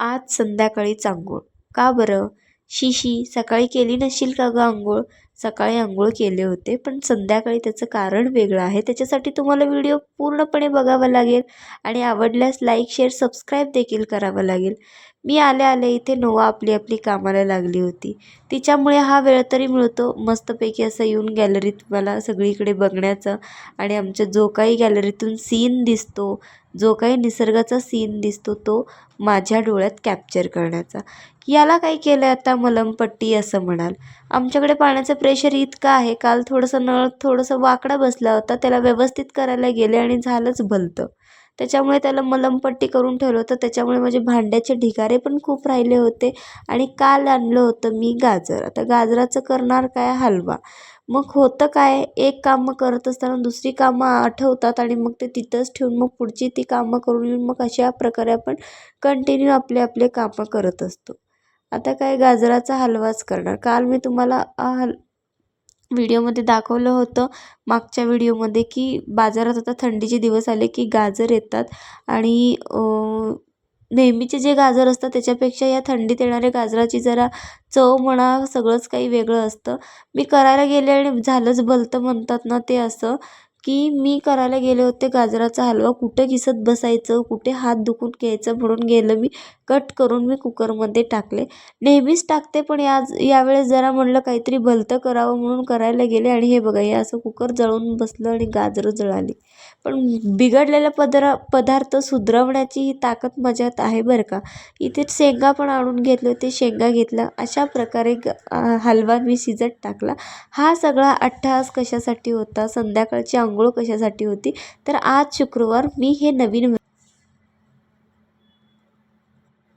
आज संध्याकाळीच आंघोळ का बरं? शिशी सकाळी केली नसशील का गं आंघोळ? सकाळी आंघोळ केले होते पण संध्याकाळी त्याचं कारण वेगळं आहे. त्याच्यासाठी तुम्हाला व्हिडिओ पूर्णपणे बघावा लागेल आणि आवडल्यास लाईक शेअर सबस्क्राईब देखील करावं लागेल. मी आल्या आल्या इथे नोवा आपली आपली कामाला लागली होती. तिच्यामुळे हा वेळ तरी मिळतो. मस्तपैकी असं येऊन गॅलरीत मला सगळीकडे बघण्याचं आणि आमच्या जो काही गॅलरीतून सीन दिसतो जो काही निसर्गाचा सीन दिसतो तो माझ्या डोळ्यात कॅप्चर करण्याचा. याला काय केलं आता मलमपट्टी असं म्हणाल. आमच्याकडे पाण्याचं प्रेशर इतकं आहे काल थोडंसं नळ थोडंसं वाकडा बसला होता त्याला व्यवस्थित करायला गेले आणि झालंच भलतं. त्याच्यामुळे त्याला मलमपट्टी करून ठेवलं होतं. त्याच्यामुळे माझे भांड्याचे ढिगारे पण खूप राहिले होते आणि काल आणलं होतं मी गाजर. आता गाजराचं करणार काय हलवा? मग होतं काय? एक कामं करत असताना दुसरी कामं आठवतात आणि मग ते तिथंच ठेवून मग पुढची ती कामं करून येऊन मग अशा प्रकारे आपण कंटिन्यू आपले आपले कामं करत असतो. आता काय गाजराचा हलवाच करणार. काल मी तुम्हाला हल व्हिडिओमध्ये दाखवलं होतं मागच्या व्हिडिओमध्ये की बाजारात आता थंडीचे दिवस आले की गाजर येतात आणि नेहमीचे जे गाजर असतात त्याच्यापेक्षा या थंडीत येणाऱ्या गाजराची जरा चव म्हणा सगळंच काही वेगळं असतं. मी करायला गेले आणि झालंच भलतं म्हणतात ना ते असं. की मी करायला गेले होते गाजराचा हलवा. कुठं घिसत बसायचं? कुठे हात दुखून घ्यायचं? म्हणून गेलं मी. कट करून मी कुकरमध्ये टाकले. नेहमीच टाकते पण आज यावेळेस जरा म्हणलं काहीतरी भलतं करावं म्हणून करायला गेले आणि हे बघा हे असं कुकर जळून बसलं आणि गाजरं जळाली. पण बिघडलेला पदरा पदार्थ सुधरवण्याची ही ताकद माझ्यात आहे बरं का. इथे शेंगा पण आणून घेतले होते शेंगा घेतला अशा प्रकारे हलवा मी शिजत टाकला. हा सगळा अट्टहास कशासाठी होता? संध्याकाळची आंघोळ कशासाठी होती? तर आज शुक्रवार मी हे नवीन